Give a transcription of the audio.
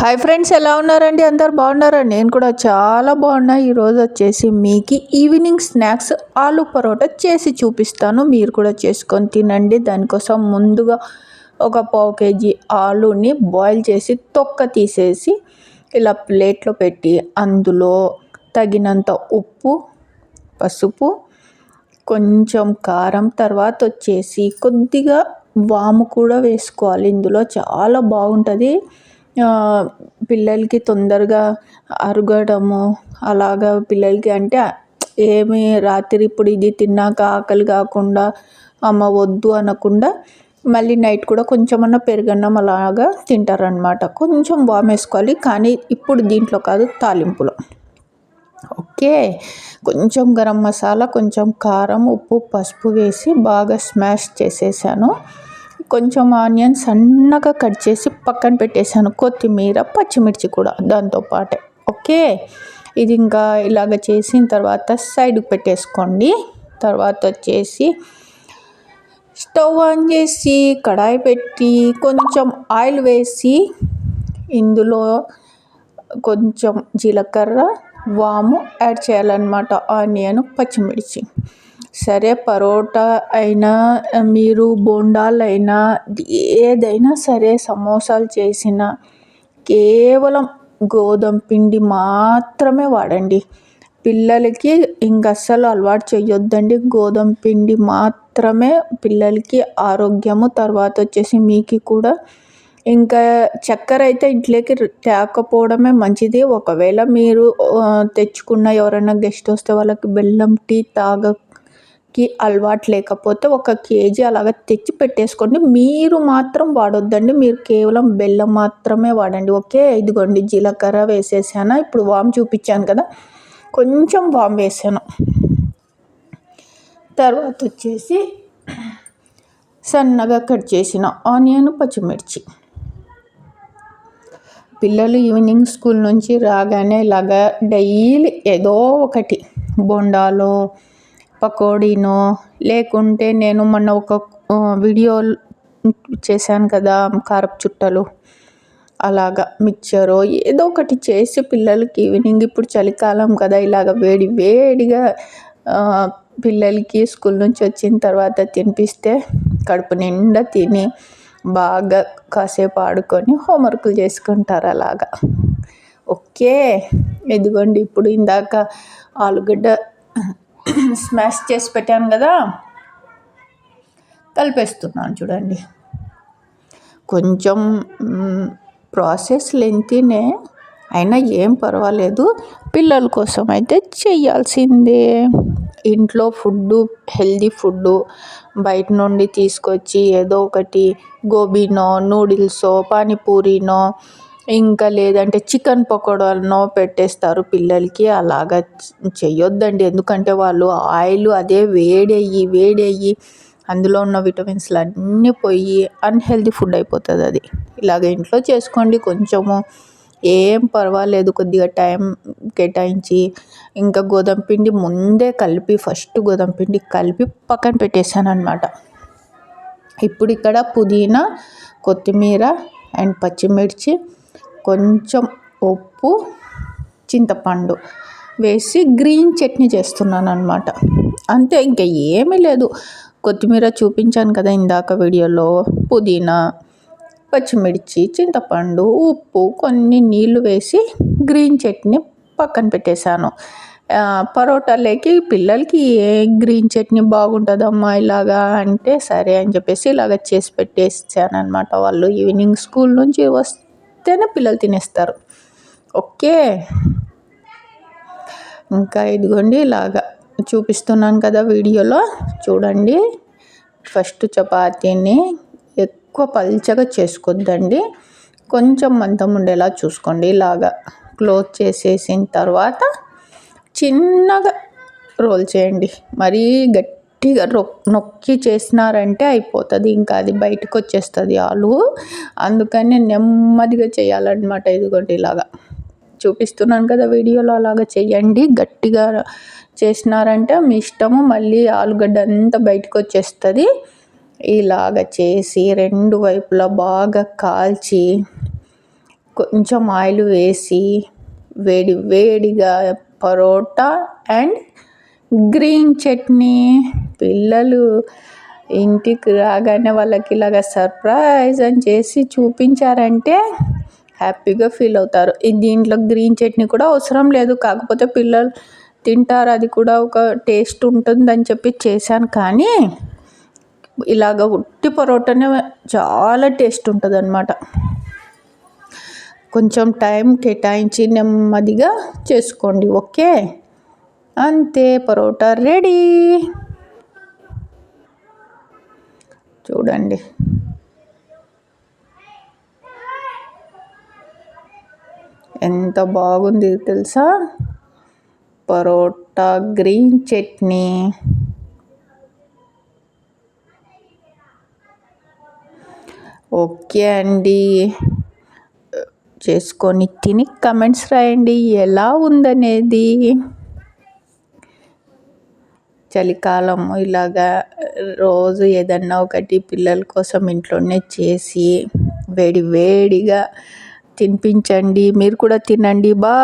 Hi friends ఎలా ఉన్నారండి? అందరు బాగున్నారండి? నేను కూడా చాలా బాగున్నా. ఈరోజు వచ్చేసి మీకు ఈవినింగ్ స్నాక్స్ ఆలు పరోటా చేసి చూపిస్తాను. మీరు కూడా చేసుకొని తినండి. దానికోసం ముందుగా ఒక పావు కేజీ ఆలుని బాయిల్ చేసి తొక్క తీసేసి ఇలా ప్లేట్లో పెట్టి అందులో తగినంత ఉప్పు పసుపు కొంచెం కారం తర్వాత వచ్చేసి కొద్దిగా వాము కూడా వేసుకోవాలి. ఇందులో చాలా బాగుంటుంది. పిల్లలకి తొందరగా అరగడము అలాగా పిల్లలకి అంటే ఏమి రాత్రి ఇప్పుడు ఇది తిన్నాక ఆకలి కాకుండా అమ్మ వద్దు అనకుండా మళ్ళీ నైట్ కూడా కొంచెమన్నా పెరుగన్నం అలాగా తింటారనమాట కొంచెం వామ్ వేసుకోవాలి కానీ ఇప్పుడు దీంట్లో కాదు తాలింపులో. ఓకే. కొంచెం గరం మసాలా కొంచెం కారం ఉప్పు పసుపు వేసి బాగా స్మాష్ చేసేసాను. కొంచెం ఆనియన్ సన్నగా కట్ చేసి పక్కన పెట్టేశాను. కొత్తిమీర పచ్చిమిర్చి కూడా దాంతోపాటే ఓకే? ఇది ఇంకా ఇలాగ చేసిన తర్వాత సైడ్కి పెట్టేసుకోండి. తర్వాత వచ్చేసి స్టవ్ ఆన్ చేసి కడాయి పెట్టి కొంచెం ఆయిల్ వేసి ఇందులో కొంచెం జీలకర్ర వాము యాడ్ చేయాలన్నమాట. ఆనియన్ పచ్చిమిర్చి. సరే పరోటా అయినా మీరు బోండాలైనా ఏదైనా సరే సమోసాలు చేసిన కేవలం గోధుమ పిండి మాత్రమే వాడండి. పిల్లలకి ఇంక అస్సలు అలవాటు చేయొద్దండి గోధుమ పిండి మాత్రమే పిల్లలకి ఆరోగ్యము తర్వాత వచ్చేసి మీకు కూడా. ఇంకా చక్కెర అయితే ఇంట్లోకి తేకపోవడమే మంచిది. ఒకవేళ మీరు తెచ్చుకున్న ఎవరైనా గెస్ట్ వస్తే వాళ్ళకి బెల్లం టీ తాగ కి అలవాటు లేకపోతే ఒక కేజీ అలాగ తెచ్చి పెట్టేసుకోండి. మీరు మాత్రం వాడొద్దండి. మీరు కేవలం బెల్లం మాత్రమే వాడండి. ఓకే? ఇదిగోండి జీలకర్ర వేసేసాను? ఇప్పుడు వామ్ చూపించాను కదా. కొంచెం వామ్ వేసాను. తర్వాత వచ్చేసి సన్నగా కట్ చేసిన ఆనియన్ పచ్చిమిర్చి. పిల్లలు ఈవినింగ్ స్కూల్ నుంచి రాగానే ఇలాగా డైలీ ఏదో ఒకటి బొండాలో పకోడీనో లేకుంటే నేను మొన్న ఒక వీడియో చేశాను కదా కారపు చుట్టలు. అలాగా మిక్చరో ఏదో ఒకటి చేసి పిల్లలకి ఈవినింగ్ ఇప్పుడు చలికాలం కదా ఇలాగ వేడి వేడిగా పిల్లలకి స్కూల్ నుంచి వచ్చిన తర్వాత తినిపిస్తే కడుపు నిండా తిని బాగా కాసేపు ఆడుకొని హోంవర్క్లు చేసుకుంటారు అలాగా. ఓకే ఇదిగోండి ఇప్పుడు ఇందాక ఆలుగడ్డ స్మాష్ చేసి పెట్టాను కదా కలిపేస్తున్నాను చూడండి. కొంచెం ప్రాసెస్ లెంతీనే అయినా ఏం పర్వాలేదు. పిల్లల కోసం అయితే చేయాల్సిందే. ఇంట్లో ఫుడ్డు హెల్దీ ఫుడ్డు బయట నుండి తీసుకొచ్చి ఏదో ఒకటి గోబీనో నూడిల్సో పానీపూరినో ఇంకా లేదంటే చికెన్ పకోడానో పెట్టేస్తారు పిల్లలకి. అలాగా చేయొద్దండి ఎందుకంటే వాళ్ళు ఆయిల్ అదే వేడయ్యి వేడయ్యి అందులో ఉన్న విటమిన్స్లు అన్నీ పోయి అన్హెల్దీ ఫుడ్ అయిపోతుంది అది. ఇలాగ ఇంట్లో చేసుకోండి. కొంచెము ఏం పర్వాలేదు. కొద్దిగా టైం కేటాయించి ఇంకా గోధుమ పిండి ముందే కలిపి ఫస్ట్ గోధుమ పిండి కలిపి పక్కన పెట్టేశాను అనమాట ఇప్పుడు ఇక్కడ పుదీనా కొత్తిమీర అండ్ పచ్చిమిర్చి కొంచెం ఉప్పు చింతపండు వేసి గ్రీన్ చట్నీ చేస్తున్నాను అనమాట అంతే ఇంకా ఏమీ లేదు. కొత్తిమీర చూపించాను కదా ఇందాక వీడియోలో. పుదీనా పచ్చిమిర్చి చింతపండు ఉప్పు కొన్ని నీళ్ళు వేసి గ్రీన్ చట్నీ పక్కన పెట్టేశాను. పరోటాలేకి పిల్లలకి ఏ గ్రీన్ చట్నీ బాగుంటుందమ్మా ఇలాగా అంటే సరే అని చెప్పేసి ఇలాగ చేసి పెట్టేసాను అనమాట వాళ్ళు. ఈవినింగ్ స్కూల్ నుంచి వస్తే వస్తేనే పిల్లలు తినేస్తారు. ఓకే. ఇంకా ఇదిగోండి ఇలాగా చూపిస్తున్నాను కదా వీడియోలో. చూడండి. ఫస్ట్ చపాతీని ఎక్కువ పల్చగా చేసుకోద్దండి. కొంచెం మందం ఉండేలా చూసుకోండి. ఇలాగా క్లోజ్ చేసేసిన తర్వాత చిన్నగా రోల్ చేయండి. మరీ గట్టి గట్టిగా నొక్కి చేసినారంటే అయిపోతుంది. ఇంకా అది బయటకు వచ్చేస్తుంది ఆలు. అందుకని నెమ్మదిగా చేయాలన్నమాట ఇదిగోండి ఇలాగా. చూపిస్తున్నాను కదా వీడియోలో అలాగా చేయండి. గట్టిగా చేసినారంటే మీ ఇష్టము. మళ్ళీ ఆలుగడ్డ అంతా బయటకు వచ్చేస్తుంది ఇలాగ చేసి రెండు వైపులా బాగా కాల్చి కొంచెం ఆయిల్ వేసి వేడి వేడిగా పరోటా అండ్ గ్రీన్ చట్నీ. పిల్లలు ఇంటికి రాగానే వాళ్ళకి ఇలాగ సర్ప్రైజ్ అని చేసి చూపించారంటే హ్యాపీగా ఫీల్ అవుతారు. దీంట్లో గ్రీన్ చట్నీ కూడా అవసరం లేదు. కాకపోతే పిల్లలు తింటారు. అది కూడా ఒక టేస్ట్ ఉంటుందని చెప్పి చేశాను. కానీ ఇలాగ ఉట్టి పరోటానే చాలా టేస్ట్ ఉంటుంది అనమాట కొంచెం టైం కేటాయించి నెమ్మదిగా చేసుకోండి. ఓకే? అంతే. పరోటా రెడీ. చూడండి. ఎంత బాగుంది తెలుసా? పరోటా గ్రీన్ చట్నీ. ఓకే అండి. చేసుకొని తిని కమెంట్స్ రాయండి. ఎలా ఉందనేది? చలికాలం ఇలాగా రోజు ఏదన్నా ఒకటి పిల్లల కోసం ఇంట్లోనే చేసి వేడి వేడిగా తినిపించండి. మీరు కూడా తినండి. బా